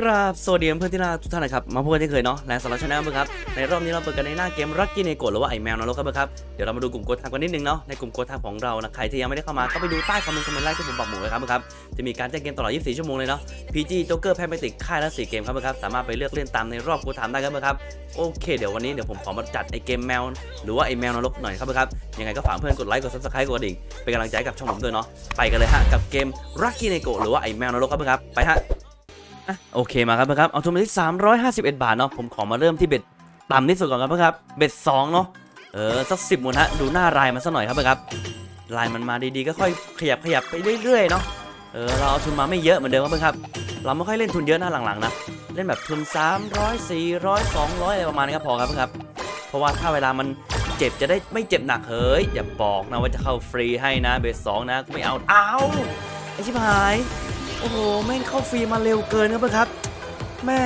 ครับสวัสดีเพื่อนที่น่ารักทุกท่านนะครับมาพบกันเช่เคยเนาะและสำหรับชาแนลครับในรอบนี้เราเปิดกันในหน้าเกมรักกี้ในโกดหรือว่าไอแมวนรกครับครับเดี๋ยวเรามาดูกลุ่มโกทักกันนิดนึงเนาะในกลุ่มโกทักของเรานะใครที่ยังไม่ได้เข้ามาก็ไปดูใต้คอมเมนต์คอมเมนต์ไลค์ที่ผมปักหมุดไว้ครับครับจะมีการแจ้งเกมตลอด 24 ชั่วโมงเลยเนาะ PG โจ๊กเกอร์แพนไปติกค่ายละ4เกมครับครับสามารถไปเลือกเล่นตามในรอบโกทามได้ครับครับโอเคเดี๋ยววันนี้เดี๋ยวผมขอมาจัดไอเกมแมว หรือว่าไอแมวนรกหน่อยครับครับยังไงก็ฝากเพื่อนกดไลค์กด subscribe กดกระดิ่งเป็นกำลังใจกับช่องผมด้วยเนาะไปกันเลยฮะกับเกมรักกี้ในโกหรือว่าไอแมวนรกครับครับไปฮะ อะโอเคมาครับครับเอาทุนมาที่ 351 บาทเนาะผมขอมาเริ่มที่เบ็ดต่ำที่สุดก่อนครับครับเบ็ด2เนาะเออสักสิบหมุนฮะดูหน้ารายมันสักหน่อยครับครับลายมันมาดีๆก็ค่อยขยับขยับไปเรื่อยๆเนาะเออเราเอาทุนมาไม่เยอะเหมือนเดิมครับครับ เราไม่ค่อยเล่นทุนเยอะหน้าหลังๆนะเล่นแบบทุน 300 400 200อะไรประมาณนี้ครับพอครับครับ เพราะว่าถ้าเวลามันเจ็บจะได้ไม่เจ็บหนักเฮ้ยอย่าบอกนะว่าจะเข้าฟรีให้นะเบสสองนะกูไม่เอาเอาไอชิบหาย โอ้โหแม่งเข้าฟรีมาเร็วเกินครับครับ แม่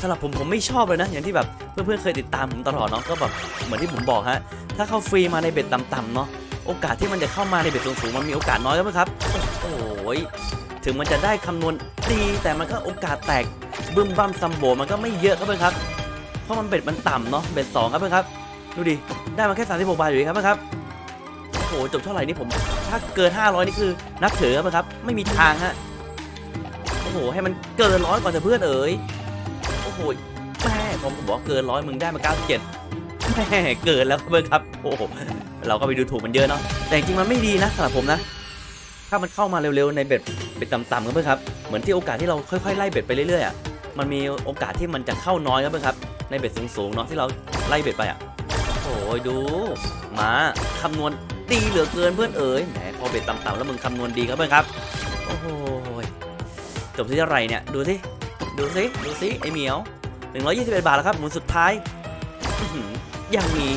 สำหรับผมผมไม่ชอบเลยนะ อย่างที่แบบเพื่อนๆเคยติดตามผมตลอดเนาะก็แบบเหมือนที่ผมบอกฮะถ้าเข้าฟรีมาในเบ็ดต่ำๆเนาะโอกาสที่มันจะเข้ามาในเบ็ดสูงๆมันมีโอกาสน้อยครับครับโอ้โหถึงมันจะได้คำนวณดีแต่มันก็โอกาสแตกบึ้มบั้มซัมโบมันก็ไม่เยอะครับเพื่อนครับเพราะมันเบ็ดมันต่ำเนาะเบ็ดสองครับเพื่อนครับดูดิได้มาแค่36บาทอยู่เองครับเพื่อนครับ จบเท่าไหร่นี่ผม ถ้าเกิน 500 นี่คือ นับถือครับครับ ไม่มีทางฮะ โอ้โห ให้มันเกินร้อยก่อนเถอะเพื่อนเอ๋ย โอ้โห แม่ผมผมบอกเกินร้อยมึงได้มา 97แม่เกินแล้วครับเพื่อนครับ โอ้โห เราก็ไปดูถูกมันเยอะเนาะ แต่จริงมันไม่ดีนะสำหรับผมนะ ถ้ามันเข้ามาเร็วๆในเบ็ดเบ็ดต่ำๆครับเพื่อนครับ เหมือนที่โอกาสที่เราค่อยๆไล่เบ็ดไปเรื่อยๆอะ มันมีโอกาสที่มันจะเข้าน้อยครับเพื่อนครับ ในเบ็ดสูงๆเนาะที่เราไล่เบ็ดไปอะโอ้ยดู มาคำนวณ ดีเหลือเกินเพื่อนเอ๋ยแหมพอเบ็ดต่ำๆแล้วมึงคำนวณดีครับเพื่อนครับ โอ้โหจบที่เท่าไหร่เนี่ย ดูสิ ดูสิ ดูสิ ไอเหมียว 121 บาทแล้วครับหมุนสุดท้าย ยังมี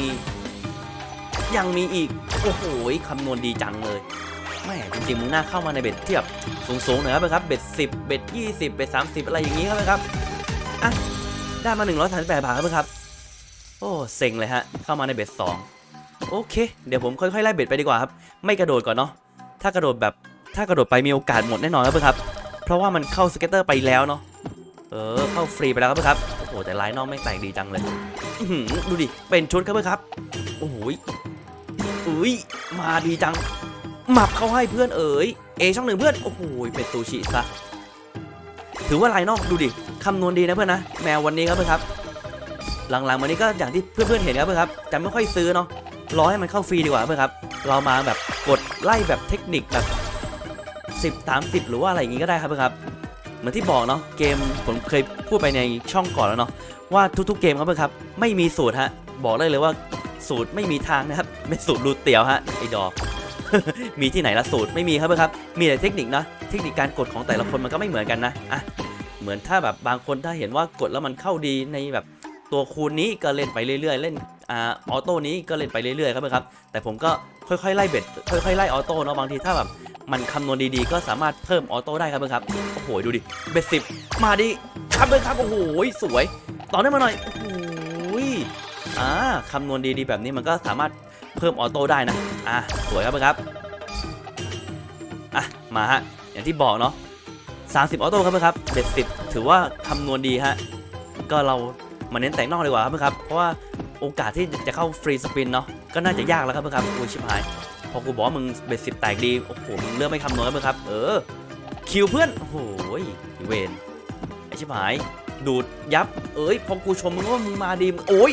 ยังมีอีก โอ้โหคำนวณดีจังเลยแม่จริงๆมึงน่าเข้ามาในเบ็ดเที่แบบสูงๆหน่อยครับครับ เบ็ด10 เบ็ด20 เบ็ด30 อะไรอย่างนี้ครับครับอะได้มา 138 บาทครับครับ โอ้เซ็งเลยฮะ เข้ามาในเบ็ด2 โอเค เดี๋ยวผมค่อยๆไล่เบ็ดไปดีกว่าครับ ไม่กระโดดก่อนเนาะ ถ้ากระโดดแบบถ้ากระโดดไปมีโอกาสหมดแน่นอนครับครับ เพราะว่ามันเข้าสเก็ตเตอร์ไปแล้วเนาะ เออเข้าฟรีไปแล้วครับครับ โอ้โหแต่ลายนอกไม่แตกดีจังเลยดูดิ เป็นชุดครับครับ โอ้โหยอุ้ยมาดีจัง หมับเข้าให้เพื่อนเอ๋ย เอช่องหนึ่งเพื่อน โอ้โหเป็นซูชิซะ ถือว่าลายนอกดูดิคำนวณดีนะเพื่อนนะ แมววันนี้ครับเพื่อนครับ หลังๆวันนี้ก็อย่างที่เพื่อนๆเห็นครับเพื่อนครับจะไม่ค่อยซื้อเนาะ รอให้มันเข้าฟรีดีกว่าเพื่อนครับ เรามาแบบกดไล่แบบเทคนิคแบบ 10 30 หรือว่าอะไรอย่างงี้ก็ได้ครับเพื่อนครับ เหมือนที่บอกเนาะเกมผมเคยพูดไปในช่องก่อนแล้วเนาะว่าทุกๆเกมครับเพื่อนครับ ไม่มีสูตรฮะบอกได้เลยว่าสูตรไม่มีทางนะครับเป็นสูตรรูดเตี๋ยวฮะไอ้ดอกมีที่ไหนละสูตรไม่มีครับเพื่อนครับ มีแต่เทคนิคนะเทคนิคการกดของแต่ละคนมันก็ไม่เหมือนกันนะอะเหมือนถ้าแบบบางคนถ้าเห็นว่ากดแล้วมันเข้าดีในแบบ ตัวคูณนี้ก็เล่นไปเรื่อยๆ เล่นอ่าออโต้นี้ก็เล่นไปเรื่อยๆครับเพื่อนครับ แต่ผมก็ค่อยๆไล่เบ็ดค่อยๆไล่ออโต้เนาะบางทีถ้าแบบมันคำนวณดีๆ ก็สามารถเพิ่มออโต้ได้ครับเพื่อนครับ โอ้โหดูดิเบสสิบมาดิครับเพื่อนครับโอ้โหสวย ต่อได้มาหน่อยโอ้โหอ่าคำนวณดีๆแบบนี้มันก็สามารถเพิ่มออโต้ได้นะอะสวยครับเพื่อนครับอะมาฮะอย่างที่บอกเนาะ30 ออโต้ครับเพื่อนครับเบสสิบถือว่าคำนวณดีฮะก็เรา มาเน้นแต่งนอกดีกว่าครับเพื่อนครับ เพราะว่าโอกาสที่จะเข้าฟรีสปินเนาะ ก็น่าจะยากแล้วครับเพื่อนครับอุ้ชิบหาย พอกูบอกว่ามึงเบ็ดสิบแตกดี โอ้โห มึงเลือกไม่คำนวณแล้วครับ เออ คิวเพื่อน โอ้โหเวนไอชิบหาย ดูดยับ เอ้ย พอกูชมมึงว่ามึงมาดีโอ้ย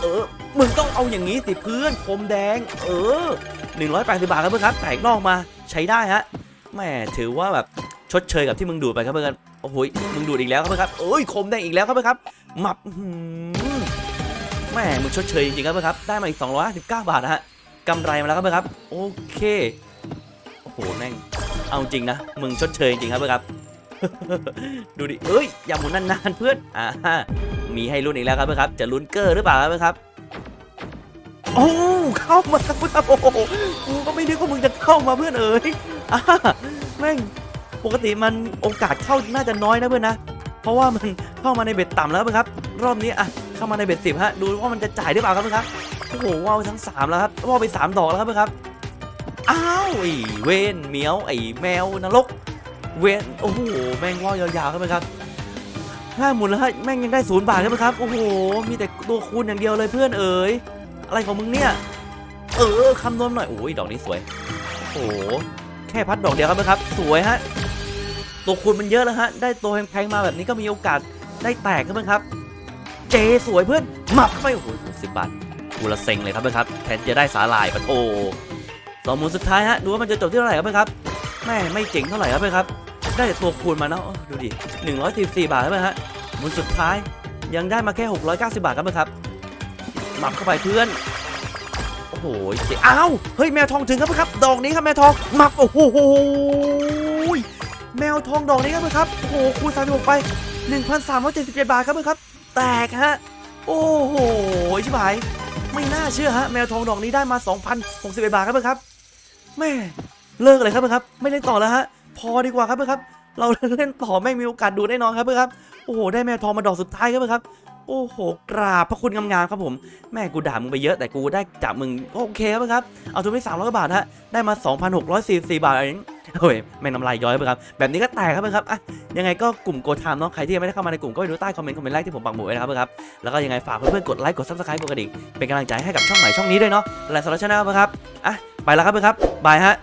เออ มึงต้องเอาอย่างนี้สิเพื่อนผมแดง เออ180บาทครับเพื่อนครับ แตกนอกมาใช้ได้ฮะแหม่ถือว่าแบบชดเชยกับที่มึงดูดไปครับเพื่อน โอ้โหมึงดูดอีกแล้วครับเพื่อนครับเอ้ยคมแดงอีกแล้วครับเพื่อนครับหมับแม่มึงชดเชยจริงครับเพื่อนครับได้มาอีก259 บาทนะฮะกำไรมาแล้วครับเพื่อนครับ โอเคโอ้โหแม่งเอาจริงนะมึงชดเชยจริงครับเพื่อนครับ ดูดิเอ้ยอย่าหมุนนานๆเพื่อนอ่ามีให้ลุ้นอีกแล้วครับเพื่อนครับ จะลุ้นเกอร์หรือเปล่าครับเพื่อนครับโอ้เข้ามาครับเพื่อนครับโอ้โหกูก็ไม่นึกว่ามึงจะเข้ามาเพื่อนเอ๋ยอ่าแม่ง ปกติมันโอกาสเข้าน่าจะน้อยนะเพื่อนนะ เพราะว่ามันเข้ามาในเบ็ดต่ำแล้วเพื่อนครับ รอบนี้อะเข้ามาในเบ็ดสิบฮะ ดูว่ามันจะจ่ายหรือเปล่าครับเพื่อนครับ โอ้โหว่าวทั้ง3แล้วครับว่าวไป3ดอกแล้วครับเพื่อนครับ อ้าวไอ้เวนเหมียวไอ้แมวนรก เวนโอ้โหแม่งว่ายาวๆครับเพื่อนครับห้าหมุนแล้วฮะแม่งยังได้ศูนย์บาทครับเพื่อนครับ โอ้โห มีแต่ตัวคูณอย่างเดียวเลยเพื่อนเอ๋ย อะไรของมึงเนี่ย เออคำนวณหน่อย โอ้ยดอกนี้สวย โอ้โหแค่พัดดอกเดียวครับเพื่อนครับ สวยฮะ ตัวคูณมันเยอะแล้วฮะ ได้ตัวแพงๆมาแบบนี้ก็มีโอกาสได้แตกครับครับ เจสวยเพื่อนหมับเข้าไปโอ้โหสิบบาทกูละเซ็งเลยครับเพื่อนครับแทนจะได้สาหร่ายปะโถสองหมุนสุดท้ายฮะดูว่ามันจะจบที่เท่าไหร่ครับเพื่อนครับแม่ไม่เจ๋งเท่าไหร่ครับเพื่อนครับ ได้แต่ตัวคูณมาเนาะโอ้ดูดิ144บาทครับเพื่อนฮะหมุนสุดท้ายยังได้มาแค่690บาทครับเพื่อนครับหมับเข้าไปเพื่อนโอ้โหเจ๋งอ้าวเฮ้ยแมวทองถึงครับเพื่อนครับดอกนี้ครับแมวทองหมับโอ้โห แมวทองดอกนี้ครับเพื่อนครับ โอ้โหคูณ36ไป 1,377 บาทครับเพื่อนครับ แตกฮะ โอ้โหชิบหาย ไม่น่าเชื่อฮะ แมวทองดอกนี้ได้มา 2,061 บาทครับเพื่อนครับ แม่เลิกเลยครับเพื่อนครับ ไม่เล่นต่อแล้วฮะ พอดีกว่าครับเพื่อนครับ เราเล่นต่อไม่มีโอกาสดูแน่นอนครับเพื่อนครับ โอ้โห ได้แมวทองมาดอกสุดท้ายครับเพื่อนครับโอ้โห กราบพระคุณงามๆครับผม แม่กูด่ามึงไปเยอะแต่กูได้จากมึงก็โอเคครับเพื่อนครับ เอาทุนไป300กว่าบาทฮะ ได้มา 2,644 บาทเองเฮ้ยแม่งน้ำลายย้อยไปครับ แบบนี้ก็แตกครับเพื่อนครับอะยังไงก็กลุ่มโกทามเนาะใครที่ยังไม่ได้เข้ามาในกลุ่มก็ไปดูใต้คอมเมนต์คอมเมนต์แรกที่ผมปักหมุดไว้นะครับเพื่อนครับแล้วก็ยังไงฝากเพื่อนๆกดไลค์กดซับสไครป์กดกระดิ่งเป็นกำลังใจให้กับช่องใหม่ช่องนี้ด้วยเนาะและสำหรับชาแนลครับอะไปแล้วครับเพื่อนครับบายฮะ